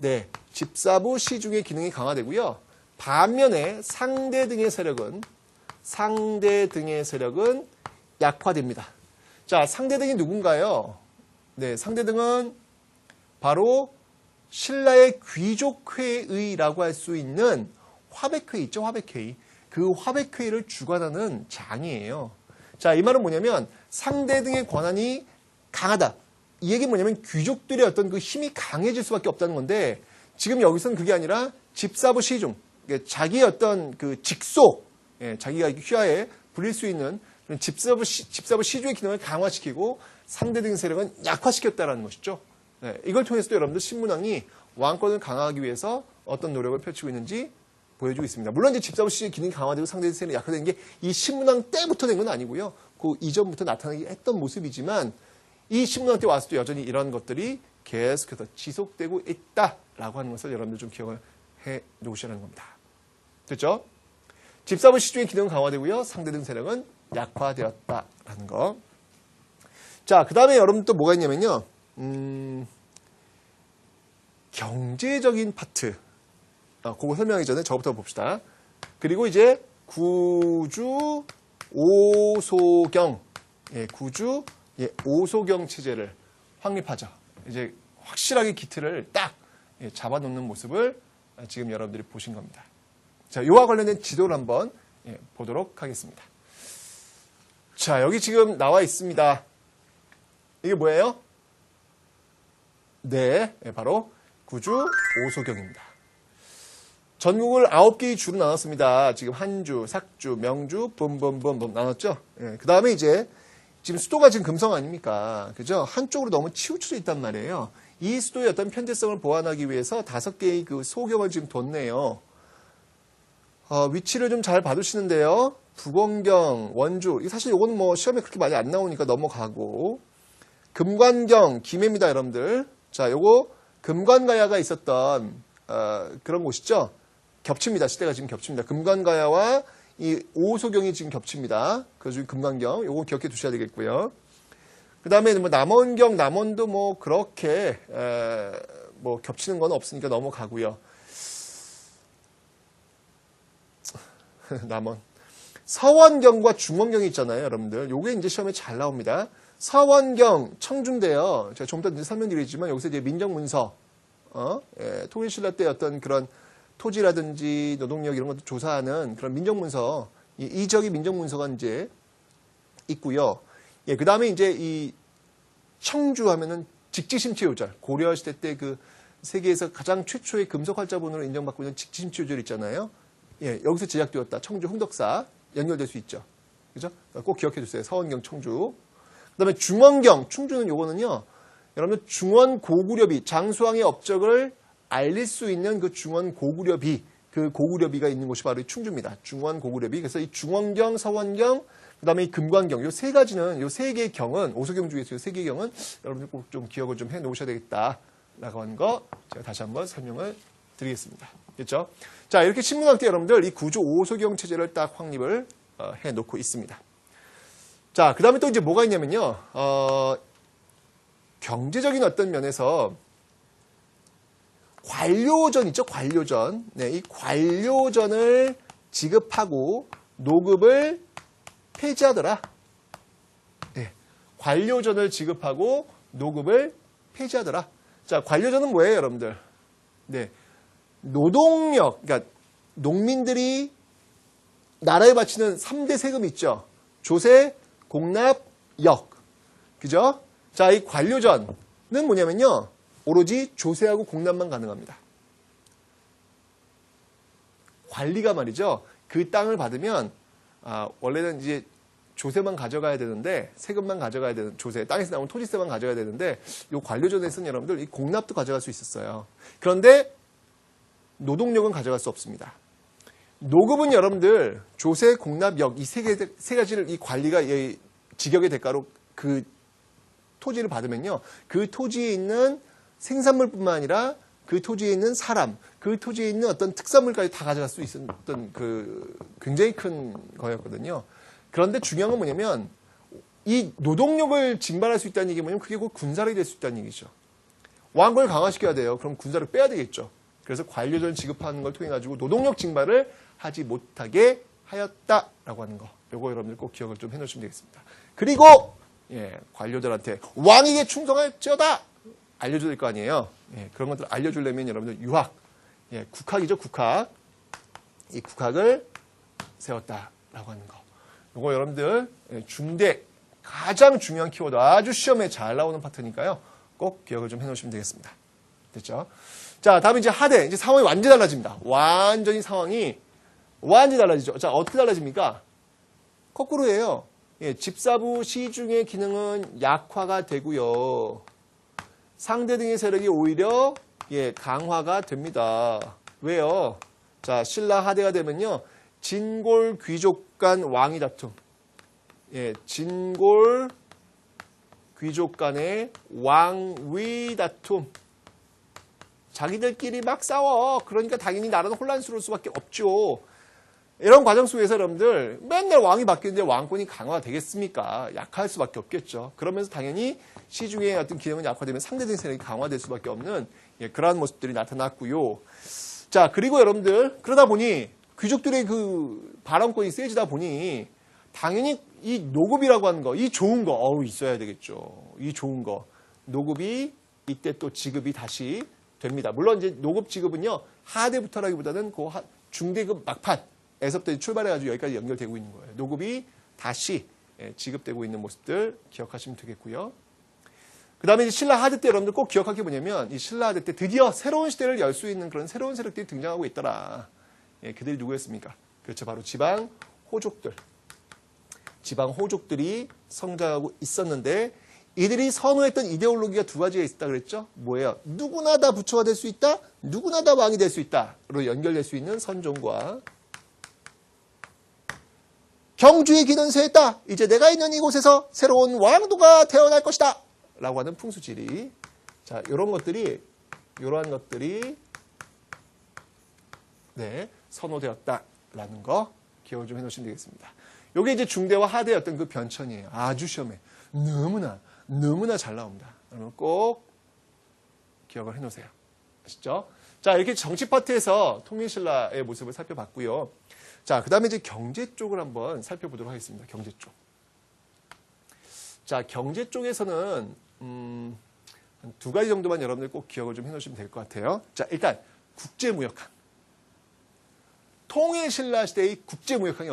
네, 집사부 시중의 기능이 강화되고요. 반면에 상대 등의 세력은 상대 등의 세력은 약화됩니다. 자, 상대 등이 누군가요? 네, 상대 등은 바로 신라의 귀족회의라고 할 수 있는 화백회의 있죠, 화백회의. 그 화백회의를 주관하는 장이에요. 자, 이 말은 뭐냐면 상대 등의 권한이 강하다. 이 얘기는 뭐냐면 귀족들의 어떤 그 힘이 강해질 수밖에 없다는 건데 지금 여기서는 그게 아니라 집사부 시중, 자기의 어떤 그 직속, 예, 자기가 휘하에 불릴 수 있는 집사부, 시, 집사부 시중의 기능을 강화시키고 상대 등 세력은 약화시켰다라는 것이죠. 네, 이걸 통해서도 여러분들 신문왕이 왕권을 강화하기 위해서 어떤 노력을 펼치고 있는지 보여주고 있습니다. 물론 이제 집사부 시의 기능이 강화되고 상대 세력이 약화된 게이 신문왕 때부터 된 건 아니고요. 그 이전부터 나타나기 했던 모습이지만 이 신문왕 때 와서도 여전히 이런 것들이 계속해서 지속되고 있다라고 하는 것을 여러분들 좀 기억을 해 놓으시라는 겁니다. 됐죠? 집사부 시중의 기능은 강화되고요. 상대 등 세력은 약화되었다라는 거. 자, 그 다음에 여러분 또 뭐가 있냐면요. 음, 경제적인 파트. 아, 그거 설명하기 전에 저부터 봅시다. 그리고 이제 구주 오소경, 예, 구주 예, 오소경 체제를 확립하죠. 이제 확실하게 기틀을 딱 예, 잡아놓는 모습을 지금 여러분들이 보신 겁니다. 자, 이와 관련된 지도를 한번 예, 보도록 하겠습니다. 자, 여기 지금 나와 있습니다. 이게 뭐예요? 네, 예, 바로 구주 오소경입니다. 전국을 아홉 개의 주로 나눴습니다. 지금 한주, 삭주, 명주, 봄봄봄봄 나눴죠? 예, 그 다음에 이제 지금 수도가 지금 금성 아닙니까? 그죠? 한쪽으로 너무 치우쳐져 있단 말이에요. 이 수도의 어떤 편대성을 보완하기 위해서 다섯 개의 그 소경을 지금 뒀네요. 어, 위치를 좀 잘 봐두시는데요. 부건경, 원주. 사실 이건 뭐 시험에 그렇게 많이 안 나오니까 넘어가고. 금관경, 김해입니다, 여러분들. 자, 요거 금관가야가 있었던 어, 그런 곳이죠. 겹칩니다. 시대가 지금 겹칩니다. 금관가야와 이 오소경이 지금 겹칩니다. 그래서 금관경, 요거 기억해 두셔야 되겠고요. 그 다음에 뭐 남원경, 남원도 뭐 그렇게 에, 뭐 겹치는 건 없으니까 넘어가고요. 남원. 서원경과 중원경이 있잖아요, 여러분들. 요게 이제 시험에 잘 나옵니다. 서원경, 청주인데요. 제가 좀 이따 설명드리지만 여기서 이제 민정문서, 어? 예, 통일신라 때 어떤 그런 토지라든지 노동력 이런 것도 조사하는 그런 민정문서, 이, 이적이 민정문서가 이제 있고요. 예, 그 다음에 이제 이 청주 하면은 직지심체요절, 고려시대 때 그 세계에서 가장 최초의 금속 활자본으로 인정받고 있는 직지심체요절 있잖아요. 예, 여기서 제작되었다. 청주 흥덕사 연결될 수 있죠. 그죠? 꼭 기억해 주세요. 서원경 청주. 그 다음에 중원경, 충주는 요거는요. 여러분 중원 고구려비, 장수왕의 업적을 알릴 수 있는 그 중원 고구려비, 그 고구려비가 있는 곳이 바로 이 충주입니다. 중원 고구려비. 그래서 이 중원경, 서원경, 그 다음에 이 금관경, 요 세 가지는, 요 세 개의 경은, 오소경 중에서 요 세 개의 경은 여러분들 꼭 좀 기억을 좀 해 놓으셔야 되겠다. 라고 하는 거 제가 다시 한번 설명을 드리겠습니다. 됐죠? 자, 이렇게 신문학 때 여러분들 이 구조 오소경 체제를 딱 확립을 어, 해 놓고 있습니다. 자, 그 다음에 또 이제 뭐가 있냐면요. 어, 경제적인 어떤 면에서 관료전 있죠? 관료전. 네, 이 관료전을 지급하고 노급을 폐지하더라. 네, 관료전을 지급하고 노급을 폐지하더라. 자, 관료전은 뭐예요, 여러분들? 네, 노동력, 그러니까 농민들이 나라에 바치는 3대 세금 있죠? 조세, 공납, 역. 그죠? 자, 이 관료전은 뭐냐면요. 오로지 조세하고 공납만 가능합니다. 관리가 말이죠. 그 땅을 받으면 아, 원래는 이제 조세만 가져가야 되는데 세금만 가져가야 되는 조세 땅에서 나온 토지세만 가져가야 되는데 이 관료전에서는 여러분들 이 공납도 가져갈 수 있었어요. 그런데 노동력은 가져갈 수 없습니다. 노급은 여러분들 조세, 공납, 역 이세세 가지를 이 관리가 이 직역의 대가로 그 토지를 받으면요. 그 토지에 있는 생산물뿐만 아니라 그 토지에 있는 사람, 그 토지에 있는 어떤 특산물까지 다 가져갈 수 있었던 그 굉장히 큰 거였거든요. 그런데 중요한 건 뭐냐면 이 노동력을 징발할 수 있다는 얘기 뭐냐면 그게 곧 군사력이 될 수 있다는 얘기죠. 왕권을 강화시켜야 돼요. 그럼 군사를 빼야 되겠죠. 그래서 관료전 지급하는 걸 통해 가지고 노동력 증발을 하지 못하게 하였다라고 하는 거. 요거 여러분들 꼭 기억을 좀 해놓으시면 되겠습니다. 그리고 예, 관료들한테 왕에게 충성할지어다 알려줘야 될 거 아니에요. 예, 그런 것들 알려주려면 여러분들 유학, 예, 국학이죠, 국학. 이 국학을 세웠다라고 하는 거. 요거 여러분들 예, 중대 가장 중요한 키워드 아주 시험에 잘 나오는 파트니까요. 꼭 기억을 좀 해놓으시면 되겠습니다. 됐죠? 자, 다음에 이제 하대. 이제 상황이 완전히 달라집니다. 완전히 상황이 완전히 달라지죠. 자, 어떻게 달라집니까? 거꾸로예요. 예, 집사부 시중의 기능은 약화가 되고요. 상대 등의 세력이 오히려 예, 강화가 됩니다. 왜요? 자, 신라 하대가 되면요. 진골 귀족 간 왕위 다툼. 예, 진골 귀족 간의 왕위 다툼. 자기들끼리 막 싸워. 그러니까 당연히 나라는 혼란스러울 수밖에 없죠. 이런 과정 속에서 여러분들 맨날 왕이 바뀌는데 왕권이 강화되겠습니까? 약할 수밖에 없겠죠. 그러면서 당연히 시중의 어떤 기능은 약화되면 상대적인 세력이 강화될 수밖에 없는 예, 그러한 모습들이 나타났고요. 자, 그리고 여러분들 그러다 보니 귀족들의 그 발언권이 세지다 보니 당연히 이 노급이라고 하는 거, 이 좋은 거, 어우, 있어야 되겠죠. 이 좋은 거. 노급이 이때 또 지급이 다시 됩니다. 물론 이제 노급 지급은요, 하대부터라기보다는 그 하- 중대급 막판 에서부터 출발해가지고 여기까지 연결되고 있는 거예요. 노급이 다시 예, 지급되고 있는 모습들 기억하시면 되겠고요. 그 다음에 신라 하대 때 여러분들 꼭 기억할 게 뭐냐면 이 신라 하대 때 드디어 새로운 시대를 열 수 있는 그런 새로운 세력들이 등장하고 있더라. 예, 그들이 누구였습니까? 그렇죠. 바로 지방 호족들. 지방 호족들이 성장하고 있었는데 이들이 선호했던 이데올로기가 두 가지가 있다 그랬죠. 뭐예요? 누구나 다 부처가 될 수 있다. 누구나 다 왕이 될 수 있다로 연결될 수 있는 선종과 경주의 기는 세했다. 이제 내가 있는 이곳에서 새로운 왕도가 태어날 것이다. 라고 하는 풍수지리. 자, 이런 것들이 이러한 것들이 네, 선호되었다라는 거 기억을 좀 해놓으시면 되겠습니다. 요게 이제 중대와 하대의 어떤 그 변천이에요. 아주 시험에 너무나 너무나 잘 나옵니다. 여러분 꼭 기억을 해놓으세요. 아시죠? 자 이렇게 정치 파트에서 통일신라의 모습을 살펴봤고요. 자 그 다음에 이제 경제 쪽을 한번 살펴보도록 하겠습니다. 경제 쪽. 자 경제 쪽에서는 음, 한두 가지 정도만 여러분들 꼭 기억을 좀 해놓으시면 될 것 같아요. 자 일단 국제무역학. 통일신라 시대의 국제무역학이